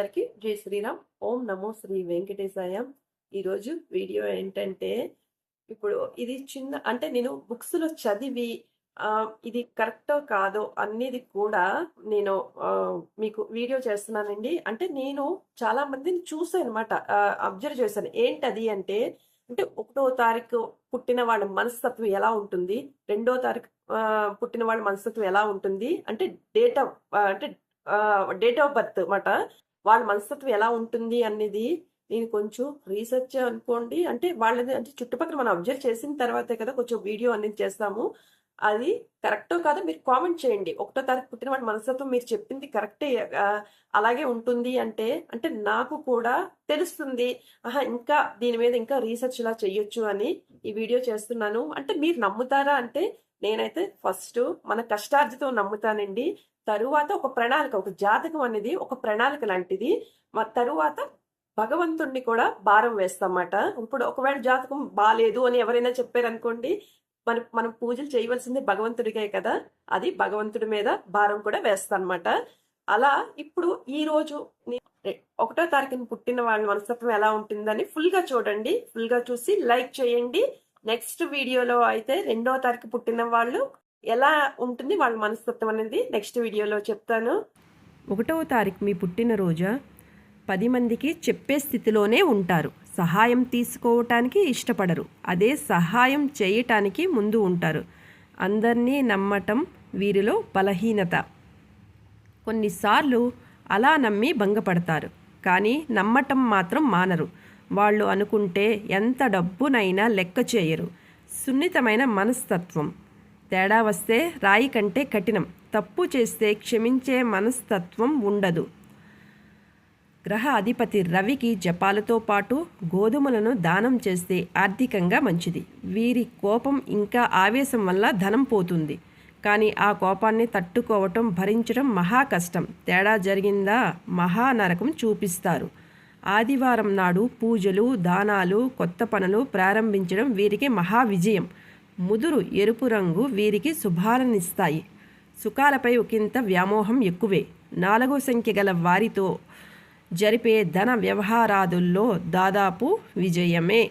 అందరికీ జై శ్రీరామ్. ఓం నమో శ్రీ వెంకటేశాయ. ఈరోజు వీడియో ఏంటంటే ఇప్పుడు ఇది చిన్న అంటే నేను బుక్స్లో చదివి ఇది కరెక్టో కాదో అనేది కూడా నేను మీకు వీడియో చేస్తున్నానండి. అంటే నేను చాలా మందిని చూసాను అనమాట అబ్జర్వ్ చేశాను. ఏంటది అంటే అంటే ఒకటో తారీఖు పుట్టిన వాళ్ళ మనస్తత్వం ఎలా ఉంటుంది? రెండో తారీఖు పుట్టిన వాళ్ళ మనస్తత్వం ఎలా ఉంటుంది? అంటే డేట్ ఆఫ్ అంటే డేట్ ఆఫ్ బర్త్ అన్నమాట. వాళ్ళ మనస్తత్వం ఎలా ఉంటుంది అనేది నేను కొంచెం రీసెర్చ్ అనుకోండి. అంటే వాళ్ళది అంటే చుట్టుపక్కల మనం అబ్జర్వ్ చేసిన తర్వాతే కదా కొంచెం వీడియో అనేది చేస్తాము. అది కరెక్టో కాదో మీరు కామెంట్ చేయండి. ఒకటో తారీఖు పుట్టిన వాడి మనస్తత్వం మీరు చెప్పింది కరెక్టే అలాగే ఉంటుంది అంటే అంటే నాకు కూడా తెలుస్తుంది. ఆహా ఇంకా దీని మీద ఇంకా రీసెర్చ్ ఇలా చేయొచ్చు అని ఈ వీడియో చేస్తున్నాను. అంటే మీరు నమ్ముతారా అంటే నేనైతే ఫస్ట్ మన కష్టార్జితం నమ్ముతానండి. తరువాత ఒక ప్రణాళిక ఒక జాతకం అనేది ఒక ప్రణాళిక లాంటిది. మా తరువాత భగవంతుణ్ణి కూడా భారం వేస్తామన్నమాట ఇప్పుడు ఒకవేళ జాతకం బాగాలేదు అని ఎవరైనా చెప్పారనుకోండి మన మనం పూజలు చేయవలసింది భగవంతుడికే కదా. అది భగవంతుడి మీద భారం కూడా వేస్తానమాట. అలా ఇప్పుడు ఈ రోజు ఒకటో తారీఖున పుట్టిన వాళ్ళ మనస్తత్వం ఎలా ఉంటుందని ఫుల్గా చూడండి. ఫుల్గా చూసి లైక్ చేయండి. నెక్స్ట్ వీడియోలో అయితే రెండో తారీఖు పుట్టిన వాళ్ళు ఎలా ఉంటుంది వాళ్ళ మనస్తత్వం అనేది నెక్స్ట్ వీడియోలో చెప్తాను. ఒకటవ తారీఖు మీ పుట్టినరోజు పది మందికి చెప్పే స్థితిలోనే ఉంటారు. సహాయం తీసుకోవటానికి ఇష్టపడరు. అదే సహాయం చేయటానికి ముందు ఉంటారు. అందరినీ నమ్మటం వీరిలో బలహీనత. కొన్నిసార్లు అలా నమ్మి భంగపడతారు. కానీ నమ్మటం మాత్రం మానరు. వాళ్ళు అనుకుంటే ఎంత డబ్బునైనా లెక్క చేయరు. సున్నితమైన మనస్తత్వం. తేడా వస్తే రాయి కంటే కఠినం. తప్పు చేస్తే క్షమించే మనస్తత్వం ఉండదు. గ్రహ అధిపతి రవికి జపాలతో పాటు గోధుమలను దానం చేస్తే ఆర్థికంగా మంచిది. వీరి కోపం ఇంకా ఆవేశం వల్ల ధనం పోతుంది. కానీ ఆ కోపాన్ని తట్టుకోవటం భరించడం మహా కష్టం. తేడా జరిగిందా? మహా నరకం చూపిస్తారు. ఆదివారం నాడు పూజలు దానాలు కొత్త పనులు ప్రారంభించడం వీరికి మహా విజయం ముదురు ఎరుపు రంగు వీరికి శుభాలనిస్తాయి. సుఖాలపై ఒకంత వ్యామోహం ఎక్కువే. నాలుగో సంఖ్య గల వారితో జరిపే ధన వ్యవహారాదుల్లో దాదాపు విజయమే.